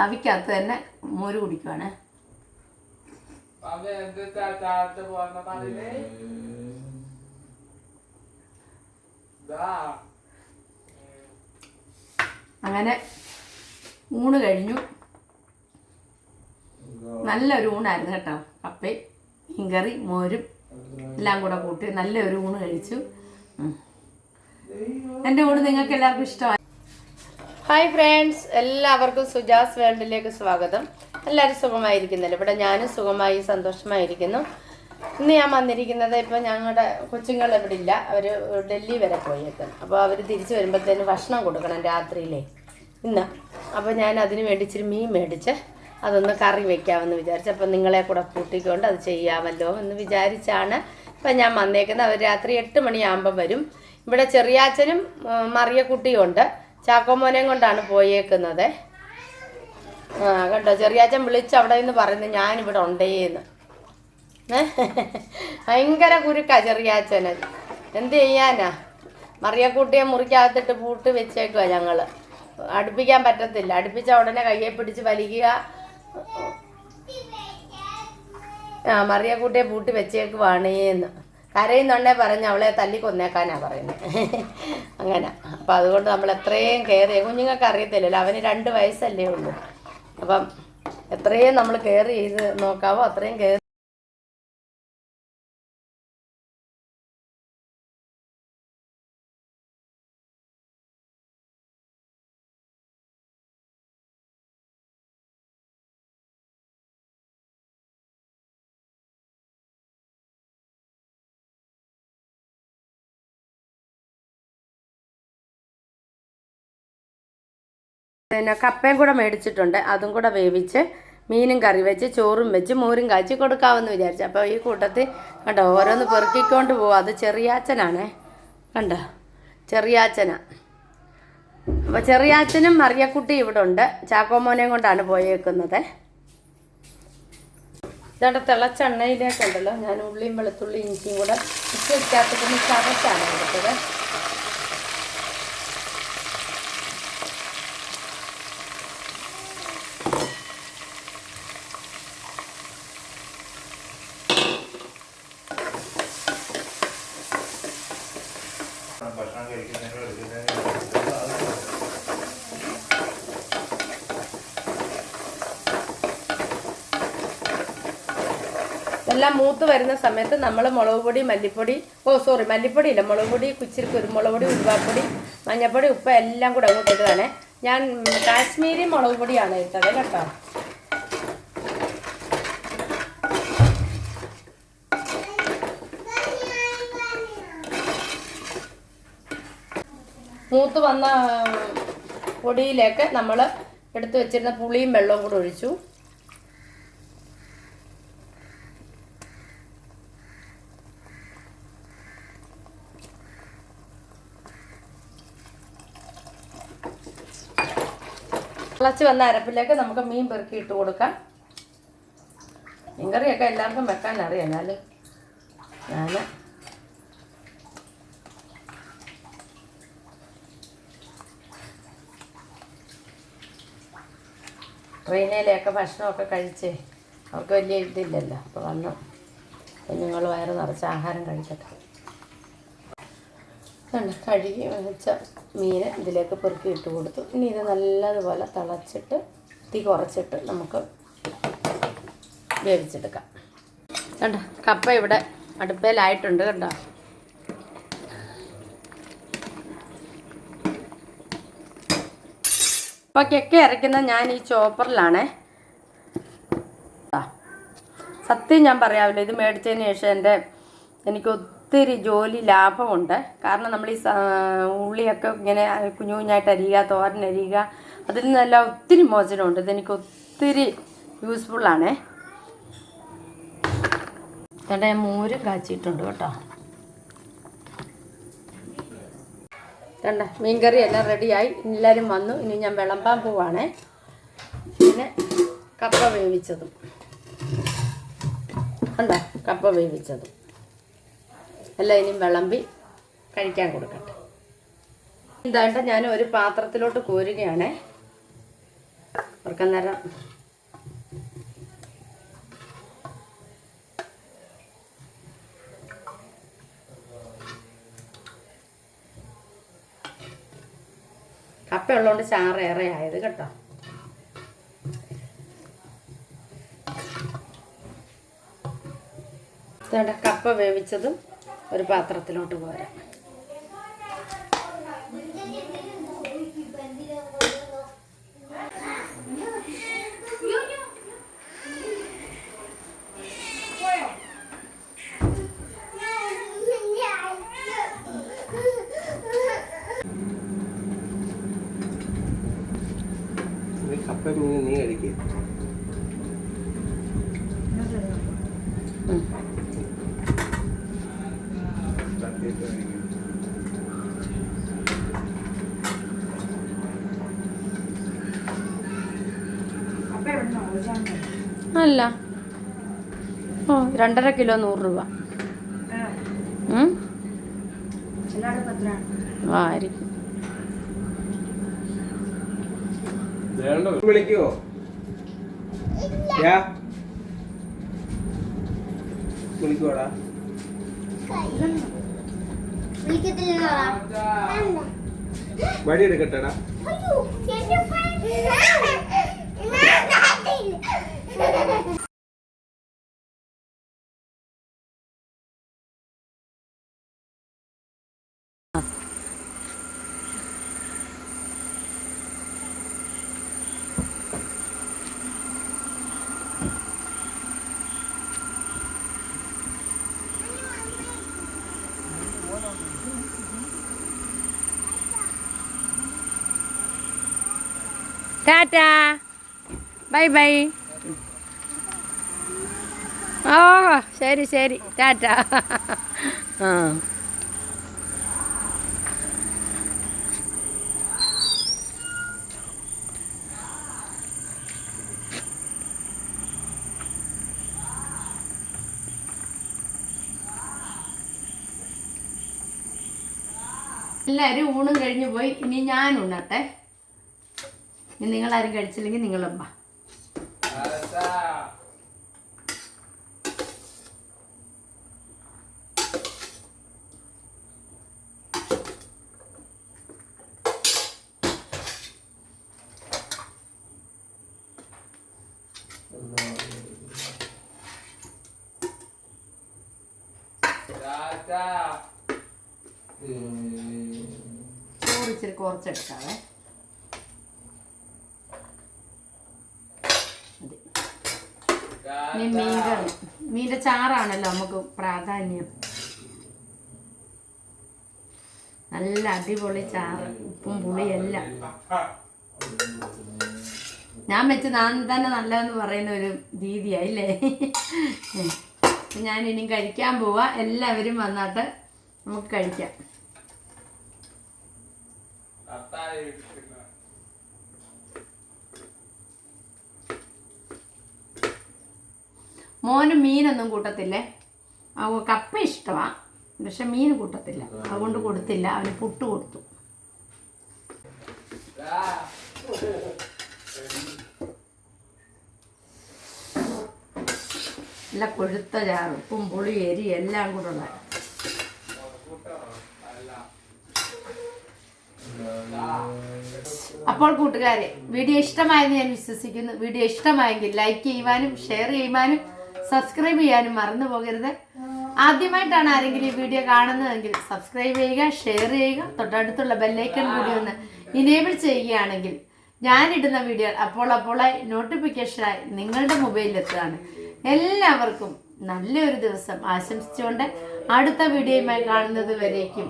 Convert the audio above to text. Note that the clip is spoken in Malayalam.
തവിക്കകത്ത് തന്നെ മോര് കുടിക്കുവാണ്. അങ്ങനെ ഊണ് കഴിഞ്ഞു. നല്ലൊരു ഊണായിരുന്നു കേട്ടോ. കപ്പയും മീൻകറി മോരും എല്ലാം കൂടെ കൂട്ടി നല്ലൊരു ഊണ് കഴിച്ചു. എന്റെ ഊണ് നിങ്ങൾക്ക് എല്ലാവർക്കും ഇഷ്ടമായി ഹായ് ഫ്രണ്ട്സ് എല്ലാവർക്കും സുജാസ് വേൾഡിലേക്ക് സ്വാഗതം. എല്ലാവരും സുഖമായിരിക്കുന്നില്ല? ഇവിടെ ഞാനും സുഖമായി സന്തോഷമായിരിക്കുന്നു. ഇന്ന് ഞാൻ വന്നിരിക്കുന്നത് ഇപ്പോൾ ഞങ്ങളുടെ കൊച്ചുങ്ങൾ ഇവിടെ ഇല്ല. അവർ ഡൽഹി വരെ പോയേക്കുന്നു അപ്പോൾ അവർ തിരിച്ചു വരുമ്പോഴത്തേന് ഭക്ഷണം കൊടുക്കണം രാത്രിയിലേ. ഇന്ന്. അപ്പോൾ ഞാൻ അതിന് വേണ്ടി ഇച്ചിരി മീൻ മേടിച്ച് അതൊന്ന് കറി വെക്കാമെന്ന് വിചാരിച്ചു. അപ്പൊ നിങ്ങളെ കൂടെ കൂട്ടിക്കൊണ്ട് അത് ചെയ്യാമല്ലോ എന്ന് വിചാരിച്ചാണ് ഇപ്പം ഞാൻ വന്നേക്കുന്നത്. അവർ രാത്രി എട്ട് മണിയാകുമ്പോൾ വരും. ഇവിടെ ചെറിയാച്ചനും മറിയ മറിയക്കുട്ടിയും ഉണ്ട് ചാക്കോമോനെയും കൊണ്ടാണ് പോയേക്കുന്നത്. ആ കണ്ടോ? ചെറിയാച്ചൻ വിളിച്ച് അവിടെ നിന്ന് പറയുന്നത് ഞാനിവിടെ ഉണ്ടേന്ന്. ഭയങ്കര കുരുക്കാ ചെറിയാച്ചന്. എന്ത് ചെയ്യാനാ? മറിയക്കുട്ടിയെ മുറിക്കകത്തിട്ട് പൂട്ട് വെച്ചേക്കുക ഞങ്ങൾ. അടുപ്പിക്കാൻ പറ്റത്തില്ല. അടുപ്പിച്ച ഉടനെ കയ്യെ പിടിച്ച് വലിക്കുക. ആ മറിയക്കുട്ടിയെ പൂട്ടി വെച്ചേക്കുവാണേന്ന്. കരയുന്നുണ്ടേ പറഞ്ഞ് അവളെ തല്ലി കൊന്നേക്കാനാ പറയുന്നത് അങ്ങനെ. അപ്പം അതുകൊണ്ട് നമ്മൾ എത്രയും കെയർ ചെയ്യും. കുഞ്ഞുങ്ങൾക്ക് അറിയത്തില്ലല്ലോ. അവന് രണ്ട് വയസ്സല്ലേ ഉള്ളൂ. അപ്പം എത്രയും നമ്മൾ കെയർ ചെയ്ത് നോക്കാവോ അത്രയും കെയർ പിന്നെ കപ്പയും കൂടെ മേടിച്ചിട്ടുണ്ട്. അതും കൂടെ വേവിച്ച് മീനും കറി വെച്ച് ചോറും വെച്ച് മോരും കാച്ചി കൊടുക്കാമെന്ന് വിചാരിച്ചു. അപ്പോൾ ഈ കൂട്ടത്തിൽ കണ്ടോ ഓരോന്ന് പെറുക്കിക്കൊണ്ട് പോവും. അത് ചെറിയാച്ചനാണേ. കണ്ടോ? ചെറിയാച്ചനാ. അപ്പോൾ ചെറിയാച്ചനും മറിയക്കുട്ടി ഇവിടെ ഉണ്ട്. ചാക്കോമോനെയും കൊണ്ടാണ് പോയേക്കുന്നത്. ഇതാണ്ട് തിളച്ച എണ്ണയിലേക്കുണ്ടല്ലോ ഞാൻ ഉള്ളിയും വെളുത്തുള്ളി ഇഞ്ചിയും കൂടെ മിക്സിക്കകത്തിട്ട് ചതച്ചാണ് എടുത്തത്. ഭക്ഷണം കഴിക്കുന്നതിനോ എല്ലാം മൂത്ത് വരുന്ന സമയത്ത് നമ്മൾ മുളക് പൊടി മല്ലിപ്പൊടി ഓ സോറി മല്ലിപ്പൊടി ഇല്ല മുളക് പൊടി കുച്ചിരി കുരുമുളക് പൊടി ഉരുവാപ്പൊടി മഞ്ഞപ്പൊടി ഉപ്പ് എല്ലാം കൂടെ അങ്ങോട്ട് ഇട്ടതാണ് ഞാൻ കാശ്മീരി മുളക് പൊടിയാണ് ഇട്ടത് കേട്ടോ. മൂത്ത് വന്ന പൊടിയിലേക്ക് നമ്മൾ എടുത്തു വെച്ചിരുന്ന പുളിയും വെള്ളവും കൂടെ ഒഴിച്ചു. തിളച്ച് വന്ന അരപ്പിലേക്ക് നമുക്ക് മീൻ പെറുക്കി ഇട്ട് കൊടുക്കാം. മീൻകറിയൊക്കെ എല്ലാവർക്കും വെക്കാൻ അറിയാം. ഞാൻ ഞാൻ ട്രെയിനിലൊക്കെ ഭക്ഷണമൊക്കെ കഴിച്ച് അവർക്ക് വലിയ ഇതില്ലല്ലോ. അപ്പോൾ വന്നു. കുഞ്ഞുങ്ങൾ വയറ് നിറച്ച് ആഹാരം കഴിക്കട്ടെ. കഴുകി വെച്ച മീൻ ഇതിലേക്ക് പെറുക്കി ഇട്ട് കൊടുത്തു. ഇനി ഇത് നല്ലതുപോലെ തിളച്ചിട്ട് തീ കുറച്ചിട്ട് നമുക്ക് വേവിച്ചെടുക്കാം. കണ്ട കപ്പ ഇവിടെ അടുപ്പയിലായിട്ടുണ്ട് കണ്ടോ? കപ്പയ്ക്കൊക്കെ ഇറക്കുന്നത് ഞാൻ ഈ ചോപ്പറിലാണേ. സത്യം ഞാൻ പറയാമല്ലോ ഇത് മേടിച്ചതിന് ശേഷം എന്റെ എനിക്ക് ഒത്തിരി ജോലി ലാഭമുണ്ട്. കാരണം നമ്മൾ ഈ ഉള്ളിയൊക്കെ ഇങ്ങനെ കുഞ്ഞു കുഞ്ഞായിട്ട് അരിയുക തോരൻ അരിയുക അതിൽ നിന്നെല്ലാം ഒത്തിരി മോചനമുണ്ട്. ഇതെനിക്ക് ഒത്തിരി യൂസ്ഫുള്ളാണേ ചേട്ടാ ഞാൻ മോരും കാച്ചിയിട്ടുണ്ട് കേട്ടോ. കണ്ട മീൻകറി എല്ലാം റെഡിയായി. എല്ലാവരും വന്നു. ഇനി ഞാൻ വിളമ്പാൻ പോവാണേ. പിന്നെ കപ്പ വേവിച്ചതും. കണ്ടോ കപ്പ വേവിച്ചതും. എല്ലാം ഇനിയും വിളമ്പി കഴിക്കാൻ കൊടുക്കട്ടെ. എന്താണ്ട് ഞാൻ ഒരു പാത്രത്തിലോട്ട് കോരുകയാണേ. അവർക്ക് ഉള്ളതുകൊണ്ട് ചാറ് ഏറെ ആയത് കേട്ടോ. കപ്പ വേവിച്ചതും ഒരു പാത്രത്തിലോട്ട് പോരാം. നീ കപ്പ മീൻ നീ കഴിക്കുക. അല്ല. ഓ രണ്ടര കിലോ നൂറ് രൂപ. ആയിരിക്കും. വിളിക്കുവോ വിളിക്കുവാടാ. വടി എടുക്കട്ടെടാ ടാറ്റാ ബൈ ബൈ. ഓ ശരി ശരി. ടാറ്റ. ആ. എല്ലാവരും ഊണും കഴിഞ്ഞു പോയി. ഇനി ഞാൻ ഉണ്ണട്ടെ ഇനി നിങ്ങൾ ആരും കഴിച്ചില്ലെങ്കിൽ നിങ്ങളമ്മ ടാറ്റാ ടാറ്റാ. ചോറ് ഇച്ചിരി കുറച്ചെടുക്കാവേ മതി. ഇനി മീൻ കറി മീന്റെ ചാറാണല്ലോ നമുക്ക് പ്രാധാന്യം. നല്ല അടിപൊളി ചാറ് ഉപ്പും പുളിയെല്ലാം. ഞാൻ വെച്ച് ഞാൻ തന്നെ നല്ലതെന്ന് പറയുന്ന ഒരു രീതിയായില്ലേ ഞാൻ ഇനി കഴിക്കാൻ പോവാ. എല്ലാവരും വന്നിട്ട് നമുക്ക് കഴിക്കാം. മോന് മീനൊന്നും കൂട്ടത്തില്ലേ? കപ്പ ഇഷ്ടമാണ് പക്ഷെ മീൻ കൂട്ടത്തില്ല. അതുകൊണ്ട് കൊടുത്തില്ല. അവന് പുട്ട് കൊടുത്തു. നല്ല കൊഴുത്ത ചാറ് ഉപ്പും പുളി എരി എല്ലാം കൂടെ ഉള്ള അപ്പോൾ കൂട്ടുകാരെ വീഡിയോ ഇഷ്ടമായെന്ന് ഞാൻ വിശ്വസിക്കുന്നു. വീഡിയോ ഇഷ്ടമായെങ്കിൽ ലൈക്ക് ചെയ്യുവാനും ഷെയർ ചെയ്യുവാനും സബ്സ്ക്രൈബ് ചെയ്യാനും മറന്നു പോകരുത്. ആദ്യമായിട്ടാണ് ആരെങ്കിലും ഈ വീഡിയോ കാണുന്നതെങ്കിൽ സബ്സ്ക്രൈബ് ചെയ്യുക ഷെയർ ചെയ്യുക തൊട്ടടുത്തുള്ള ബെല്ലൈക്കൺ കൂടി ഒന്ന് ഇനേബിൾ ചെയ്യുകയാണെങ്കിൽ ഞാനിടുന്ന വീഡിയോ അപ്പോൾ അപ്പോളായി നോട്ടിഫിക്കേഷനായി നിങ്ങളുടെ മൊബൈലിൽ എത്തുകയാണ് എല്ലാവർക്കും നല്ലൊരു ദിവസം ആശംസിച്ചുകൊണ്ട് അടുത്ത വീഡിയോയുമായി കാണുന്നത് വരേക്കും.